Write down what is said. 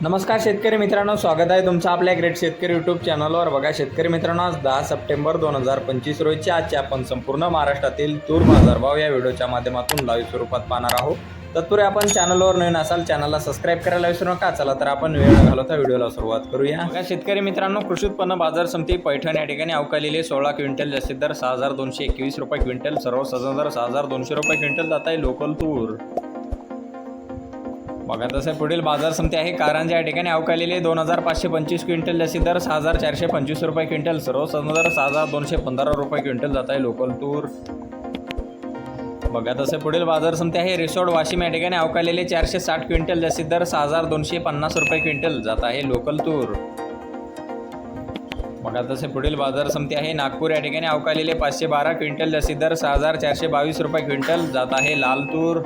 नमस्कार शेतकरी मित्रांनो स्वागत आहे तुमचं आपल्या ग्रेट शेतकरी यूट्यूब चॅनलवर बघा शेतकरी मित्रांनो आज दहा सप्टेंबर दोन हजार पंचवीस रोजच्या आजचे आपण संपूर्ण महाराष्ट्रातील तूर बाजारभाव या व्हिडिओच्या माध्यमातून लाईव्ह स्वरूपात पाहणार आहोत. तत्पूर्वी आपण चॅनलवर नवीन असाल चॅनलला सबस्क्राईब करायला विसरू नका. चला तर आपण वेळ घालवता व्हिडिओला सुरुवात करूया. बघा शेतकरी मित्रांनो कृषी उत्पन्न बाजार समिती पैठण या ठिकाणी अवकालेले सोळा क्विंटल जास्तीत दर सहा हजार दोनशे एकवीस रुपये क्विंटल सर्व सजन दर सहा हजार दोनशे रुपये क्विंटल जात आहे लोकल तूर. बघा तसं पुढील बाजार समिती आहे. कारंजा या ठिकाणी अवकालेले दोन हजार पाचशे पंचवीस क्विंटल जशी दर सहा हजार चारशे पंचवीस रुपये क्विंटल. सर्व दर सहा हजार दोनशे पंधरा रुपये क्विंटल जात आहे लोकल तूर. बघा तसे पुढील बाजार समिती आहे. रिसोड वाशिम या ठिकाणी अवकालेले चारशे साठ क्विंटल जास्तीत दर सहा हजार दोनशे पन्नास रुपये क्विंटल जात आहे लोकल तूर. बघा तसे पुढील बाजार समिती आहे. नागपूर या ठिकाणी अवकालेले पाचशे बारा क्विंटल जास्तीत दर सहा हजार चारशे बावीस रुपये क्विंटल जात आहे लाल तूर.